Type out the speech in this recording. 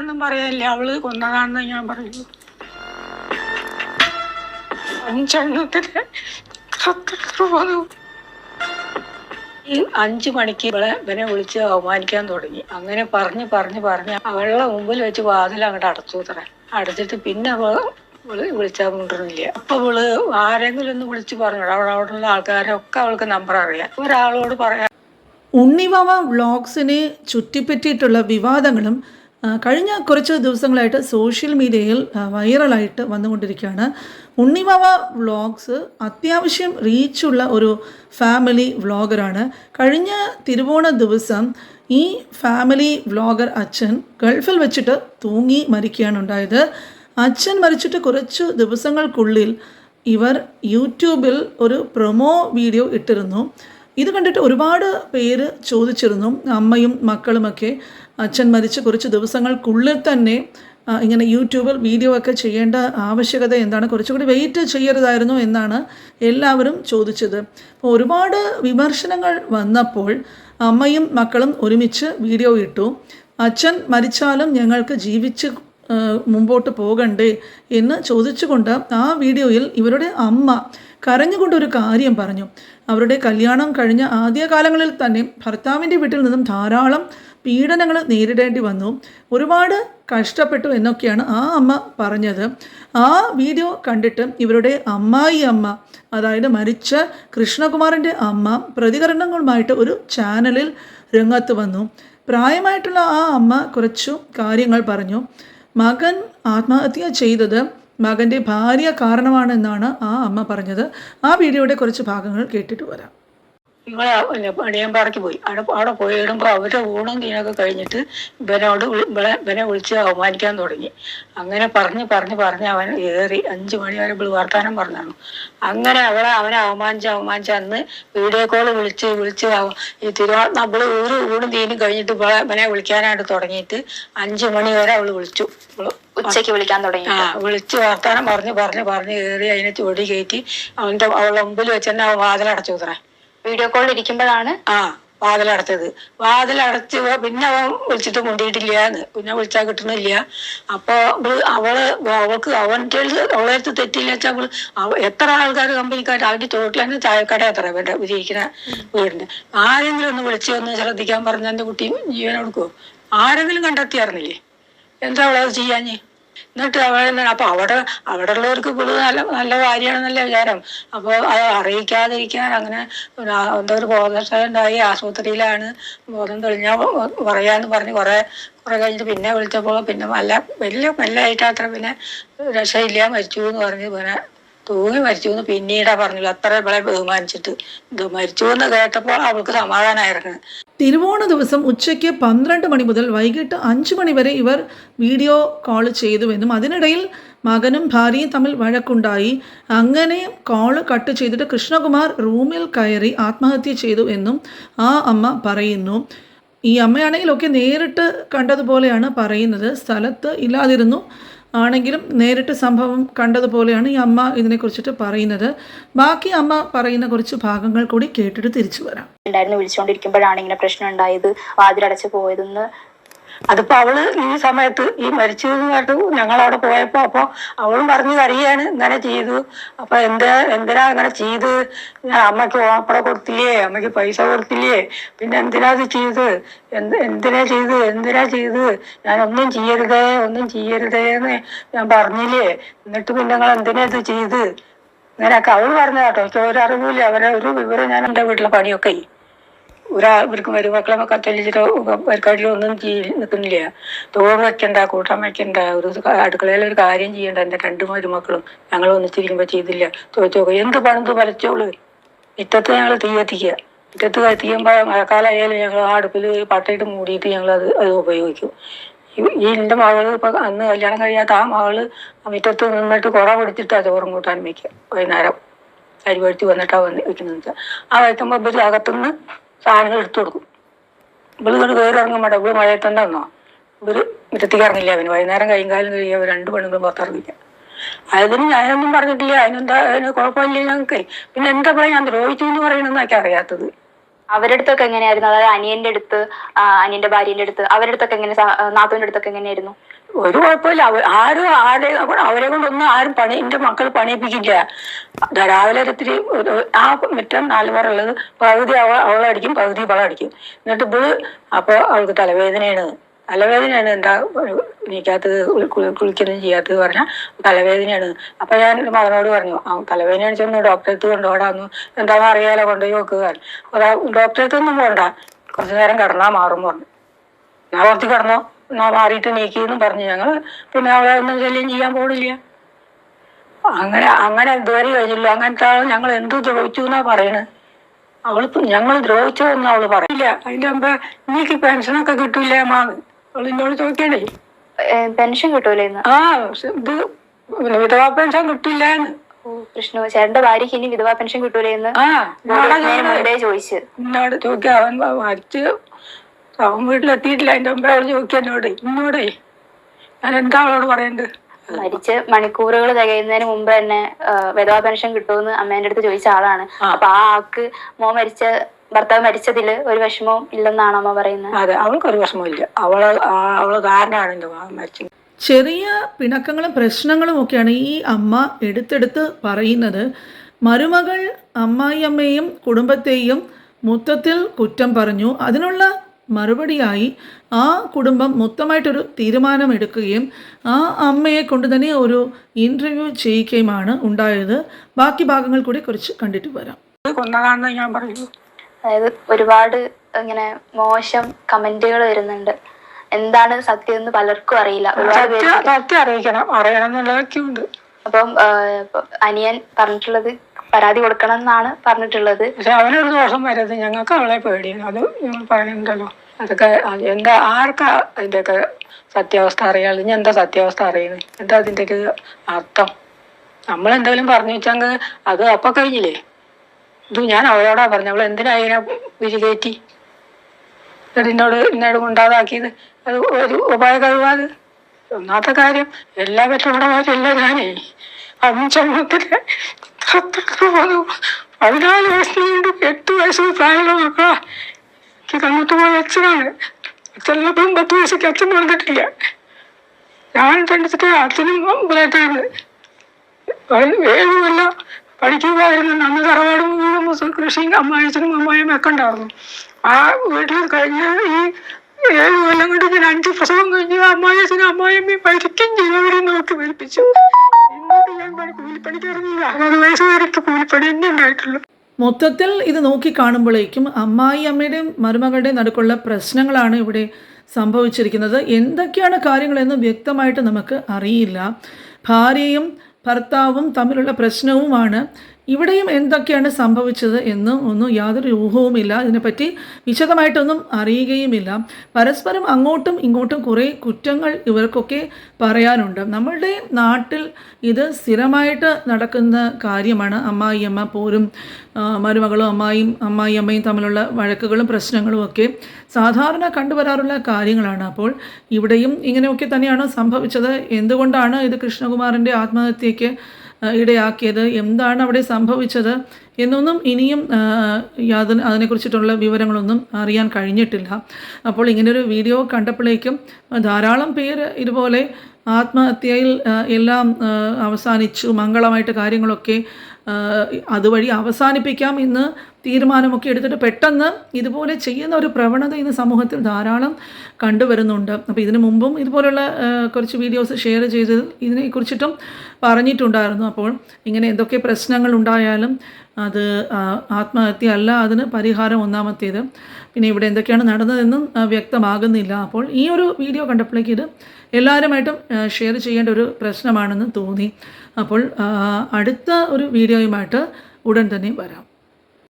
വേറൊന്നും പറയാനില്ല അവൾ കൊന്നതാണെന്ന് ഞാൻ പറയുള്ളൂ അഞ്ചെണ്ണത്തിന് അഞ്ചു മണിക്ക് ഇവളെ ഇവനെ വിളിച്ച് അവമാനിക്കാൻ തുടങ്ങി. അങ്ങനെ പറഞ്ഞ് പറഞ്ഞ് പറഞ്ഞ് അവളുടെ മുമ്പിൽ വെച്ച് വാതിൽ അങ്ങോട്ട് അടച്ചു അത്ര അടച്ചിട്ട് പിന്നെ അവൾ ഇവൾ വിളിച്ചാൽ കൊണ്ടിരുന്നില്ല അപ്പൊ ഇവൾ ആരെങ്കിലും ഒന്ന് വിളിച്ച് പറഞ്ഞു അവിടെ അവിടെയുള്ള ആൾക്കാരൊക്കെ അവൾക്ക് നമ്പർ അറിയാം. ഒരാളോട് പറയാം. ഉണ്ണിവാവ വ്ളോഗ്സിനെ ചുറ്റിപ്പറ്റിയിട്ടുള്ള വിവാദങ്ങളും കഴിഞ്ഞ കുറച്ച് ദിവസങ്ങളായിട്ട് സോഷ്യൽ മീഡിയയിൽ വൈറലായിട്ട് വന്നുകൊണ്ടിരിക്കുകയാണ്. ഉണ്ണിമാവ വ്ളോഗ്സ് അത്യാവശ്യം റീച്ചുള്ള ഒരു ഫാമിലി വ്ളോഗറാണ്. കഴിഞ്ഞ തിരുവോണ ദിവസം ഈ ഫാമിലി വ്ളോഗർ അച്ഛൻ ഗൾഫിൽ വെച്ചിട്ട് തൂങ്ങി മരിക്കുകയാണ് ഉണ്ടായത്. അച്ഛൻ മരിച്ചിട്ട് കുറച്ച് ദിവസങ്ങൾക്കുള്ളിൽ ഇവർ യൂട്യൂബിൽ ഒരു പ്രൊമോ വീഡിയോ ഇട്ടിരുന്നു. ഇത് കണ്ടിട്ട് ഒരുപാട് പേര് ചോദിച്ചിരുന്നു. അമ്മയും മക്കളുമൊക്കെ അച്ഛൻ മരിച്ച് കുറച്ച് ദിവസങ്ങൾക്കുള്ളിൽ തന്നെ ഇങ്ങനെ യൂട്യൂബിൽ വീഡിയോ ഒക്കെ ചെയ്യേണ്ട ആവശ്യകത എന്താണ്? കുറച്ചുകൂടി വെയിറ്റ് ചെയ്യരുതായിരുന്നു എന്നാണ് എല്ലാവരും ചോദിച്ചത്. അപ്പോൾ ഒരുപാട് വിമർശനങ്ങൾ വന്നപ്പോൾ അമ്മയും മക്കളും ഒരുമിച്ച് വീഡിയോ ഇട്ടു. അച്ഛൻ മരിച്ചാലും ഞങ്ങൾക്ക് ജീവിച്ച് മുമ്പോട്ട് പോകണ്ടേ എന്ന് ചോദിച്ചുകൊണ്ട് ആ വീഡിയോയിൽ ഇവരുടെ അമ്മ കരഞ്ഞുകൊണ്ടൊരു കാര്യം പറഞ്ഞു. അവരുടെ കല്യാണം കഴിഞ്ഞ ആദ്യ കാലങ്ങളിൽ തന്നെ ഭർത്താവിന്റെ വീട്ടിൽ നിന്നും ധാരാളം പീഡനങ്ങൾ നേരിടേണ്ടി വന്നു. ഒരുപാട് കഷ്ടപ്പെട്ടു എന്നൊക്കെയാണ് ആ അമ്മ പറഞ്ഞത്. ആ വീഡിയോ കണ്ടിട്ട് ഇവരുടെ അമ്മായി അമ്മ അതായത് മരിച്ച കൃഷ്ണകുമാറിന്റെ അമ്മ പ്രതികരണങ്ങളുമായിട്ട് ഒരു ചാനലിൽ രംഗത്ത് വന്നു. പ്രായമായിട്ടുള്ള ആ അമ്മ കുറച്ചു കാര്യങ്ങൾ പറഞ്ഞു. മകൻ ആത്മഹത്യ ചെയ്തത് മകന്റെ ഭാര്യ കാരണമാണെന്നാണ് ആ അമ്മ പറഞ്ഞത്. ആ വീഡിയോയുടെ കുറച്ച് ഭാഗങ്ങൾ കേട്ടിട്ട് വരാം. നിങ്ങളെ പണിയമ്പാറയ്ക്ക് പോയി. അവിടെ അവിടെ പോയിടുമ്പോൾ അവരുടെ ഊണും തീനൊക്കെ കഴിഞ്ഞിട്ട് ഇവനോട് വിളി- ഇവളെ ഇവനെ വിളിച്ച് അവമാനിക്കാൻ തുടങ്ങി. അങ്ങനെ പറഞ്ഞ് പറഞ്ഞ് പറഞ്ഞ് അവൻ ഏറി അഞ്ചു മണി വരെ ഇവൾ വർത്താനം പറഞ്ഞു അങ്ങനെ അവളെ അവനെ അവമാനിച്ച് അവമാനിച്ച് അന്ന് വീഡിയോ കോൾ വിളിച്ച് വിളിച്ച് ഈ തിരുവാ നമ്മൾ ഒരു ഊണും തീനും കഴിഞ്ഞിട്ട് ഇവളെ ഇവനെ വിളിക്കാനായിട്ട് തുടങ്ങിയിട്ട് അഞ്ചു മണി വരെ അവൾ വിളിച്ചു. ഉച്ചയ്ക്ക് വിളിക്കാൻ തുടങ്ങി ആ വിളിച്ച് വർത്താനം പറഞ്ഞ് പറഞ്ഞ് പറഞ്ഞ് ഏറി അതിനെ ചൊടി കയറ്റി അവന്റെ അവളുടെ മുമ്പിൽ വെച്ച് തന്നെ അവൻ വാതിലടച്ചു ഉത്തരേ വീഡിയോ കോൾ ഇരിക്കുമ്പോഴാണ് ആ വാതിലടച്ചത്. വാതിലടച്ച് പിന്നെ അവൻ വിളിച്ചിട്ട് മുണ്ടിയിട്ടില്ല പിന്നെ വിളിച്ചാൽ കിട്ടണില്ല. അപ്പൊ അവൾ അവൾക്ക് അവന്റെ അവളെ അടുത്ത് തെറ്റില്ല വെച്ചാൽ അവൾ എത്ര ആൾക്കാർ കമ്പനിക്കാർ അവന്റെ ചോട്ടിൽ തന്നെ ചായക്കട എത്ര വേണ്ട വിജയിക്കുന്ന വീടിന്. ആരെങ്കിലും ഒന്ന് വിളിച്ച് ഒന്ന് ശ്രദ്ധിക്കാൻ പറഞ്ഞ എന്റെ കുട്ടിയും ജീവൻ ആരെങ്കിലും കണ്ടെത്തിയായിരുന്നില്ലേ? എന്താ അവളത് ചെയ്യാഞ്ഞ്? എന്നിട്ട് അവൾ അപ്പൊ അവിടെ അവിടെ ഉള്ളവർക്ക് ഇപ്പോഴും നല്ല നല്ല കാര്യമാണെന്നല്ലേ വിചാരം. അപ്പോൾ അത് അറിയിക്കാതിരിക്കാൻ അങ്ങനെ എന്തോ ഒരു ബോധക്ഷയം ഉണ്ടായി ആശുപത്രിയിലാണ് ബോധം തെളിഞ്ഞാൽ പറയാന്ന് പറഞ്ഞ് കുറെ കുറെ കഴിഞ്ഞിട്ട് പിന്നെ വിളിച്ചപ്പോൾ പിന്നെ നല്ല വലിയ മെല്ലായിട്ടാത്ര പിന്നെ രക്ഷയില്ല മരിച്ചു എന്ന് പറഞ്ഞ് പിന്നെ തൂങ്ങി മരിച്ചു എന്ന് പിന്നീടാ പറഞ്ഞു അത്ര ഇവളെ ബഹുമാനിച്ചിട്ട്. ഇത് മരിച്ചു എന്ന് കേട്ടപ്പോൾ അവൾക്ക് സമാധാനമായിരുന്നു തിരുവോണ ദിവസം ഉച്ചയ്ക്ക് പന്ത്രണ്ട് മണി മുതൽ വൈകിട്ട് അഞ്ച് മണി വരെ ഇവർ വീഡിയോ കോൾ ചെയ്തുവെന്നും അതിനിടയിൽ മകനും ഭാര്യയും തമ്മിൽ വഴക്കുണ്ടായി. അങ്ങനെ കോൾ കട്ട് ചെയ്തിട്ട് കൃഷ്ണകുമാർ റൂമിൽ കയറി ആത്മഹത്യ ചെയ്തു എന്നും ആ അമ്മ പറയുന്നു. ഈ അമ്മയാണെങ്കിലൊക്കെ നേരിട്ട് കണ്ടതുപോലെയാണ് പറയുന്നത്. സ്ഥലത്ത് ഇല്ലാതിരുന്നു. ആണെങ്കിലും നേരിട്ട് സംഭവം കണ്ടതുപോലെയാണ് ഈ അമ്മ ഇതിനെക്കുറിച്ചിട്ട് പറയുന്നത്. ബാക്കി അമ്മ പറയുന്ന കുറച്ച് ഭാഗങ്ങൾ കൂടി കേട്ടിട്ട് തിരിച്ചു വരാം. ഉണ്ടായിരുന്നു വിളിച്ചുകൊണ്ടിരിക്കുമ്പോഴാണ് ഇങ്ങനെ പ്രശ്നം ഉണ്ടായത് വാതിലടച്ച് പോയതെന്ന് അതിപ്പോ അവൾ ഈ സമയത്ത് ഈ മരിച്ചു എന്ന് ഞങ്ങൾ അവിടെ പോയപ്പോ അപ്പൊ അവളും പറഞ്ഞു കരയാണ് ഇങ്ങനെ ചെയ്തു. അപ്പൊ എന്താ എന്തിനാ അങ്ങനെ ചെയ്ത്? അമ്മയ്ക്ക് ഓപ്പറ കൊടുത്തില്ലേ? അമ്മയ്ക്ക് പൈസ കൊടുത്തില്ലേ? പിന്നെ എന്തിനാ അത് ചെയ്ത്? എന്ത് എന്തിനാ ചെയ്ത്? എന്തിനാ ചെയ്ത്? ഞാൻ ഒന്നും ചെയ്യരുതേ ഒന്നും ചെയ്യരുതേ എന്ന് ഞാൻ പറഞ്ഞില്ലേ? എന്നിട്ട് പിന്നെ നിങ്ങൾ എന്തിനാ ഇത് ചെയ്ത്? ഇങ്ങനെയൊക്കെ അവൾ പറഞ്ഞ കേട്ടോ എനിക്ക് ഒരു അറിവില്ല അവരെ ഒരു വിവരം ഞാൻ എന്റെ വീട്ടിലെ പണിയൊക്കെ ഒരാ ഇവർക്ക് മരുമക്കളെ കത്തലിച്ചിട്ടോ പരിക്കാട്ടിലോ ഒന്നും നിൽക്കുന്നില്ല തോറ് വെക്കണ്ട കൂട്ടം വെക്കണ്ട ഒരു അടുക്കളയിൽ ഒരു കാര്യം ചെയ്യണ്ട. എന്റെ രണ്ട് മരുമക്കളും ഞങ്ങൾ ഒന്നിച്ചിരിക്കുമ്പോൾ ചെയ്തില്ല. ചോദിച്ചു നോക്കുക എന്ത് പണിത് പലച്ചോൾ മുറ്റത്ത് ഞങ്ങൾ തീ കത്തിക്കുക മുറ്റത്ത് കത്തിക്കുമ്പോൾ മഴക്കാലമായാലും ഞങ്ങൾ ആ അടുപ്പിൽ പട്ടയിട്ട് മൂടിയിട്ട് ഞങ്ങൾ അത് അത് ഉപയോഗിക്കും. ഈ- എന്റെ മകൾ ഇപ്പൊ അന്ന് കല്യാണം കഴിയാത്ത ആ മകൾ മിറ്റത്ത് നിന്നിട്ട് കുറ അത് ചോറും കൂട്ടാൻ വയ്ക്കുക വൈകുന്നേരം അരി വഴുത്തി വന്നിട്ടാ വന്ന് വെക്കുന്നത്. ആ വയ്ക്കുമ്പോൾ ഇവർ അകത്തുനിന്ന് സാധനങ്ങൾ എടുത്തു കൊടുക്കും ഇവൾ ഇങ്ങോട്ട് കയറി ഇറങ്ങും വേണ്ട ഇവൾ മഴയത്ത് തന്നെ വന്നോ ഇവർ മുറ്റത്തേക്ക് ഇറങ്ങില്ല അവന്. വൈകുന്നേരം കൈകാലം കഴിയുക രണ്ട് പെണ്ണുങ്ങളും പുറത്തിറങ്ങില്ല അതിന് ഞാനൊന്നും പറഞ്ഞിട്ടില്ല. അതിനെന്താ അതിന് കുഴപ്പമില്ല ഞങ്ങൾക്ക്. പിന്നെ എന്താ പറയാ? ഞാൻ ദ്രോഹിച്ചു എന്ന് പറയണമെന്നൊക്കെ അറിയാത്തത്. അവരുടെ അടുത്തൊക്കെ എങ്ങനെയായിരുന്നു? അതായത് അനിയന്റെ അടുത്ത് അനിയന്റെ ഭാര്യന്റെ അടുത്ത് അവരുടെ അടുത്തൊക്കെ എങ്ങനെ നാത്തുവിന്റെ അടുത്തൊക്കെ എങ്ങനെയായിരുന്നു? ഒരു കുഴപ്പമില്ല. ആരും ആരെ അവരെ കൊണ്ടൊന്നും ആരും പണി എന്റെ മക്കൾ പണിയിപ്പിക്കില്ല. രാവിലെ ഒരിത്തിരി ഒരു ആ മുറ്റം നാലുമാറുള്ളത് പകുതി അവ അവളടിക്കും പകുതി അടിക്കും. എന്നിട്ട് ഇവൾ അപ്പൊ അവൾക്ക് തലവേദനയാണ്. തലവേദനയാണ് എന്താ നീക്കാത്തത് കുളിക്കുന്നത് ചെയ്യാത്തത് പറഞ്ഞാൽ തലവേദനയാണ്. അപ്പൊ ഞാൻ മകനോട് പറഞ്ഞു തലവേദനയാണ് ചെന്ന് ഡോക്ടറെ അടുത്ത് കൊണ്ടുപോടാന്ന് എന്താണെന്ന് അറിയാലോ കൊണ്ടുപോയി നോക്കുക ഡോക്ടറെ അടുത്തൊന്നും പോണ്ട. കുറച്ചു നേരം കിടന്നാൽ മാറും പറഞ്ഞു. ഞാൻ കുറച്ച് കിടന്നോ? എന്നാ മാറിയിട്ട് നീക്കിയെന്നും പറഞ്ഞു. ഞങ്ങൾ പിന്നെ അവിടെ ഒന്നും ശല്യം ചെയ്യാൻ പോണില്ല. അങ്ങനെ അങ്ങനെ ഇതുവരെ കഴിഞ്ഞില്ല. അങ്ങനത്തെ ആൾ ഞങ്ങൾ എന്ത് ദ്രോഹിച്ചു എന്നാ പറയണത് അവൾ ഞങ്ങൾ ദ്രോഹിച്ചതെന്ന് അവൾ പറയില്ല. അതിന്റെ മുമ്പ് എനിക്ക് പെൻഷനൊക്കെ കിട്ടൂല അവൾ എന്നോട് ചോദിക്കണേ പെൻഷൻ കിട്ടൂല ആ ഇത് വിധവാ പെൻഷൻ കിട്ടില്ല കൃഷ്ണു ചേട്ടന്റെ ഭാര്യക്ക് ഇനി വിധവാ പെൻഷൻ കിട്ടൂലെന്ന് ചോദിച്ചു. എന്നോട് ചോദിക്കുക അവൻ മരിച്ച് അവൻ വീട്ടിലെത്തിയിട്ടില്ല. അതിന്റെ മുമ്പേ അവൾ ചോദിക്കുക എന്നോട്. ഞാൻ എന്താ അവളോട് പറയണ്ടത്? മരിച്ച് മണിക്കൂറുകൾ തികയുന്നതിന് മുമ്പ് തന്നെ വിധവാ പെൻഷൻ കിട്ടുമെന്ന് അമ്മേന്റെ അടുത്ത് ചോദിച്ച ആളാണ്. അപ്പൊ ആ ആൾക്ക് മോ മരിച്ച ഭർത്താവ് മരിച്ചതിൽ ഒരു വിഷമവും ഇല്ലെന്നാണ് അമ്മ പറയുന്നത്? അതെ അവൾക്ക് ഒരു അവൾ ഇല്ല. അവൾ കാരണമാണ് എന്റെ മകൻ മരിച്ചത്. ചെറിയ പിണക്കങ്ങളും പ്രശ്നങ്ങളും ഒക്കെയാണ് ഈ അമ്മ എടുത്തെടുത്ത് പറയുന്നത്. മരുമകൾ അമ്മായിയമ്മയും കുടുംബത്തെയും മൊത്തത്തിൽ കുറ്റം പറഞ്ഞു. അതിനുള്ള മറുപടിയായി ആ കുടുംബം മൊത്തമായിട്ടൊരു തീരുമാനമെടുക്കുകയും ആ അമ്മയെ കൊണ്ട് തന്നെ ഒരു ഇന്റർവ്യൂ ചെയ്യിക്കുകയുമാണ് ഉണ്ടായത്. ബാക്കി ഭാഗങ്ങൾ കൂടി കുറച്ച് കണ്ടിട്ട് വരാം. കൊന്നതാണെന്ന് ഞാൻ അതായത് ഒരുപാട് ഇങ്ങനെ മോശം കമന്റുകൾ വരുന്നുണ്ട്. എന്താണ് സത്യം എന്ന് പലർക്കും അറിയില്ല. ഒരുപാട് പേര് സത്യം സത്യം അറിയിക്കണം. അറിയണം എന്നുള്ളതൊക്കെ അപ്പം അനിയൻ പറഞ്ഞിട്ടുള്ളത് പരാതി കൊടുക്കണം എന്നാണ് പറഞ്ഞിട്ടുള്ളത്. പക്ഷെ അവനൊരു ദോഷം വരരുത്. ഞങ്ങൾക്ക് അവളെ പേടിയാണ്. അത് ഞങ്ങൾ പറയുന്നുണ്ടല്ലോ. അതൊക്കെ അത് എന്താ ആർക്കാ അതിന്റെയൊക്കെ സത്യാവസ്ഥ അറിയാതെ ഞാൻ എന്താ സത്യാവസ്ഥ അറിയുന്നത്? എന്താ അതിന്റെയൊക്കെ അർത്ഥം? നമ്മൾ എന്തെങ്കിലും പറഞ്ഞു വെച്ചാൽ അത് അപ്പൊ കഴിഞ്ഞില്ലേ? ഇത് ഞാൻ അവരോടാ പറഞ്ഞു അവൾ എന്തിനാ അതിനെ വിരികേറ്റി എന്നോട് എന്നോട് ഉണ്ടാതാക്കിയത് അത് ഒരു ഉപായ കഴിവാത് ഒന്നാമത്തെ കാര്യം എല്ലാ പെറ്റോടമാരല്ല ഞാനേ അഞ്ചെണ്ണത്തിൽ പതിനാല് വയസ്സിന് കൊണ്ട് എട്ട് വയസ്സ് പ്രായമുള്ള മക്കളാ. എനിക്ക് അങ്ങോട്ട് പോയ അച്ഛനാണ്. അച്ഛനെപ്പോഴും പത്ത് വയസ്സൊക്കെ അച്ഛൻ വന്നിട്ടില്ല ഞാൻ കണ്ടിട്ട് അച്ഛനും ബ്ലേറ്റാണ് ഏഴുമല്ല പഠിക്കുകയായിരുന്നു അന്ന് തറവാടും വീടും കൃഷിയും അമ്മായച്ചനും അമ്മായും ഒക്കെ ഉണ്ടായിരുന്നു. ആ വീട്ടിൽ കഴിഞ്ഞ ഈ ഏഴ് കൊല്ലം കൊണ്ട് ഞാൻ അഞ്ച് പ്രസവം കഴിഞ്ഞ് അമ്മായച്ചനും അമ്മായിയമ്മയും പഠിക്കും ചെയ്തവരെ നോക്കി പഠിപ്പിച്ചു എന്നിട്ട് ഞാൻ പണി കൂലിപ്പണിക്ക് ഇറങ്ങിയില്ല അറുപത് വയസ്സ് വരെ കൂലിപ്പണി തന്നെ ഉണ്ടായിട്ടുള്ളൂ. മൊത്തത്തിൽ ഇത് നോക്കി കാണുമ്പോഴേക്കും അമ്മായി അമ്മയുടെയും മരുമകളുടെയും നടുക്കുള്ള പ്രശ്നങ്ങളാണ് ഇവിടെ സംഭവിച്ചിരിക്കുന്നത്. എന്തൊക്കെയാണ് കാര്യങ്ങളെന്ന് വ്യക്തമായിട്ട് നമുക്ക് അറിയില്ല. ഭാര്യയും ഭർത്താവും തമ്മിലുള്ള പ്രശ്നവുമാണ് ഇവിടെയും എന്തൊക്കെയാണ് സംഭവിച്ചത് എന്ന് ഒന്നും യാതൊരു ഊഹവുമില്ല. ഇതിനെപ്പറ്റി വിശദമായിട്ടൊന്നും അറിയുകയുമില്ല. പരസ്പരം അങ്ങോട്ടും ഇങ്ങോട്ടും കുറേ കുറ്റങ്ങൾ ഇവർക്കൊക്കെ പറയാനുണ്ട്. നമ്മളുടെ നാട്ടിൽ ഇത് സ്ഥിരമായിട്ട് നടക്കുന്ന കാര്യമാണ്. അമ്മായിയമ്മ പോരും മരുമകളും അമ്മായിയും അമ്മായിയമ്മയും തമ്മിലുള്ള വഴക്കുകളും പ്രശ്നങ്ങളും ഒക്കെ സാധാരണ കണ്ടുവരാറുള്ള കാര്യങ്ങളാണ്. അപ്പോൾ ഇവിടെയും ഇങ്ങനെയൊക്കെ തന്നെയാണ് സംഭവിച്ചത്. എന്തുകൊണ്ടാണ് ഇത് കൃഷ്ണകുമാറിന്റെ ആത്മഹത്യയ്ക്ക് ഇടയാക്കിയത്. എന്താണ് അവിടെ സംഭവിച്ചത്? എന്നൊന്നും ഇനിയും അതിന് അതിനെക്കുറിച്ചിട്ടുള്ള വിവരങ്ങളൊന്നും അറിയാൻ കഴിഞ്ഞിട്ടില്ല. അപ്പോൾ ഇങ്ങനൊരു വീഡിയോ കണ്ടപ്പോഴേക്കും ധാരാളം പേര് ഇതുപോലെ ആത്മഹത്യയിൽ എല്ലാം അവസാനിച്ചു. മംഗളമായിട്ട് കാര്യങ്ങളൊക്കെ അതുവഴി അവസാനിപ്പിക്കാം എന്ന് തീരുമാനമൊക്കെ എടുത്തിട്ട് പെട്ടെന്ന് ഇതുപോലെ ചെയ്യുന്ന ഒരു പ്രവണത ഇന്ന് സമൂഹത്തിൽ ധാരാളം കണ്ടുവരുന്നുണ്ട്. അപ്പോൾ ഇതിനു മുമ്പും ഇതുപോലുള്ള കുറച്ച് വീഡിയോസ് ഷെയർ ചെയ്ത് ഇതിനെക്കുറിച്ചിട്ടും പറഞ്ഞിട്ടുണ്ടായിരുന്നു. അപ്പോൾ ഇങ്ങനെ എന്തൊക്കെ പ്രശ്നങ്ങൾ ഉണ്ടായാലും അത് ആത്മഹത്യ അല്ല അതിന് പരിഹാരം ഒന്നാമത്തേത്. പിന്നെ ഇവിടെ എന്തൊക്കെയാണ് നടന്നതെന്നും വ്യക്തമാകുന്നില്ല. അപ്പോൾ ഈ ഒരു വീഡിയോ കണ്ടപ്പോഴേക്ക് ഇത് എല്ലാവരുമായിട്ടും ഷെയർ ചെയ്യേണ്ട ഒരു പ്രശ്നമാണെന്ന് തോന്നി. അപ്പോൾ അടുത്ത ഒരു വീഡിയോയുമായിട്ട് ഉടൻ തന്നെ വരാം.